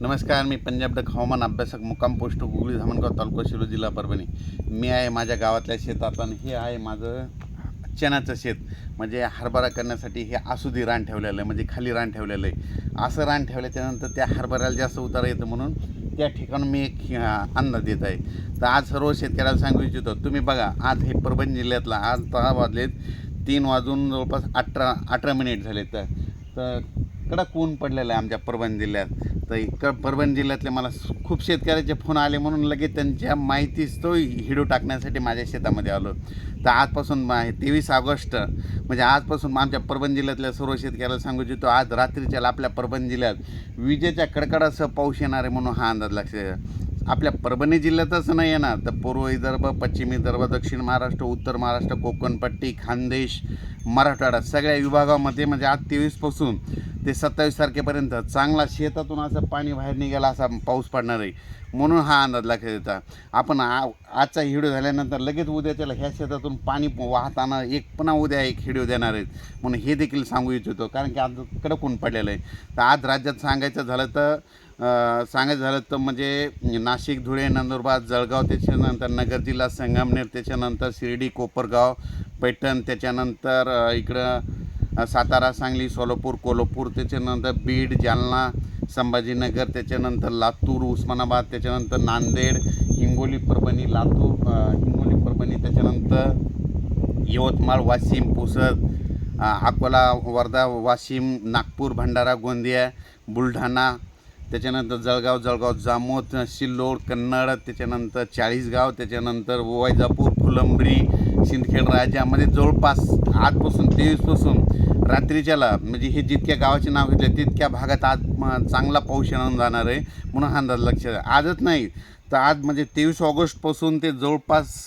नमस्कार मी पंजाब डक हवामान अभ्यासक मुक्काम पोस्ट गुगली धामणगाव तालुका शिरो जिल्हा परभणी. मी आहे माझ्या गावातल्या शेतात आणि हे आहे माझं चण्याचं शेत. म्हणजे हरभरा करण्यासाठी हे आसुदी रान ठेवलेलं आहे म्हणजे खाली रान ठेवलेलं आहे. असं रान ठेवल्याच्यानंतर त्या हरभऱ्याला जास्त उतारा येतं म्हणून त्या ठिकाणी मी एक अन्न अंदाज देत आहे. तर आज सर्व शेतकऱ्याला सांगू इच्छितो तुम्ही बघा आज हे परभणी जिल्ह्यातला आज दहा वाजलेत तीन वाजून जवळपास अठरा अठरा मिनिट झाले तर तर कडक ऊन पडलेलं आहे आमच्या परभणी जिल्ह्यात. तर इकडं परभणी जिल्ह्यातले मला खूप शेतकऱ्याचे फोन आले म्हणून लगेच त्यांच्या माहितीच तो हिडो टाकण्यासाठी माझ्या शेतामध्ये आलो. तर आजपासून तेवीस ऑगस्ट म्हणजे आजपासून आमच्या परभणी जिल्ह्यातल्या सर्व शेतकऱ्याला सांगू इच्छितो आज रात्रीच्या आपल्या परभणी जिल्ह्यात विजेच्या कडकडासह पाऊस येणार आहे म्हणून हा अंदाज लक्ष आपल्या परभणी जिल्ह्यातच नाही येणार. तर पूर्व विदर्भ पश्चिम विदर्भ दक्षिण महाराष्ट्र उत्तर महाराष्ट्र कोकणपट्टी खानदेश मराठवाडा सगळ्या विभागामध्ये म्हणजे आज तेवीसपासून ते सत्तावीस तारखेपर्यंत चांगला शेतातून असं पाणी बाहेर निघाला असा पाऊस पडणार आहे. म्हणून हा अंदाज लक्षात येतात आपण आ आजचा हिडिओ झाल्यानंतर लगेच उद्याच्याला ह्या शेतातून पाणी वाहताना एक पुन्हा उद्या एक हिडिओ देणार आहेत. म्हणून हे देखील सांगू इच्छितो. कारण की आज कडकून पडलेलं आहे. तर आज राज्यात सांगायचं झालं तर सांगायचं झालं तर म्हणजे नाशिक धुळे नंदुरबार जळगाव त्याच्यानंतर नगर जिल्हा संगमनेर त्याच्यानंतर शिर्डी कोपरगाव पैठण त्याच्यानंतर इकडं सातारा सांगली सोलापूर कोल्हापूर त्याच्यानंतर बीड जालना संभाजीनगर त्याच्यानंतर लातूर उस्मानाबाद त्याच्यानंतर नांदेड हिंगोली परभणी लातूर हिंगोली परभणी त्याच्यानंतर यवतमाळ वाशिम पुसद अकोला वर्धा वाशिम नागपूर भंडारा गोंदिया बुलढाणा त्याच्यानंतर जळगाव जळगाव जामोद सिल्लोड कन्नड त्याच्यानंतर चाळीसगाव त्याच्यानंतर वैजापूर फुलंब्री सिंदखेड राजामध्ये जवळपास आजपासून तेवीसपासून रात्रीच्याला म्हणजे हे जितक्या गावाचे नाव घेतले तितक्या भागात आज चांगला पाऊस येऊन जाणार आहे म्हणून हा अंदाज लक्षात आजच नाही तर आज म्हणजे तेवीस ऑगस्टपासून ते जवळपास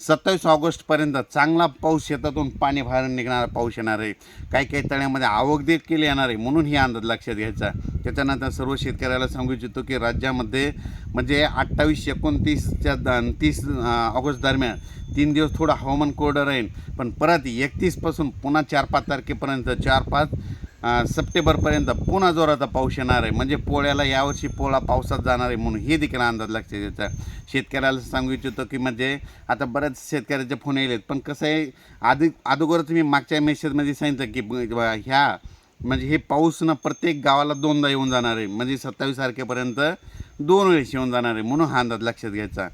सत्तावीस ऑगस्टपर्यंत चांगला पाऊस शेतातून पाणी बाहेर निघणारा पाऊस येणार आहे. काही काही तळ्यामध्ये आवक देखील येणार आहे म्हणून ही अंदाज लक्षात घ्यायचा. त्याच्यानंतर सर्व शेतकऱ्याला सांगू इच्छितो की राज्यामध्ये म्हणजे अठ्ठावीस एकोणतीसच्या द तीस ऑगस्ट दरम्यान तीन दिवस थोडं हवामान कोरडं राहील पण परत एकतीसपासून पुन्हा चार पाच तारखेपर्यंत चार पाच सप्टेंबरपर्यंत पुन्हा जोराचा पाऊस येणार आहे. म्हणजे पोळ्याला यावर्षी पोळा पावसात जाणार आहे म्हणून हे देखील अंदाज लक्षात घ्यायचा शेतकऱ्याला सांगू इच्छितो की म्हणजे आता बऱ्याच शेतकऱ्याचे फोन येलेत पण कसं आहे आधी अगोदर तुम्ही मागच्या मेसेजमध्ये सांगितलं की ह्या म्हणजे हे पाऊस ना प्रत्येक गावाला दोनदा येऊन जाणार आहे म्हणजे सत्तावीस तारखेपर्यंत दोन वेळेस येऊन जाणार आहे म्हणून हा अंदाज लक्षात घ्यायचा.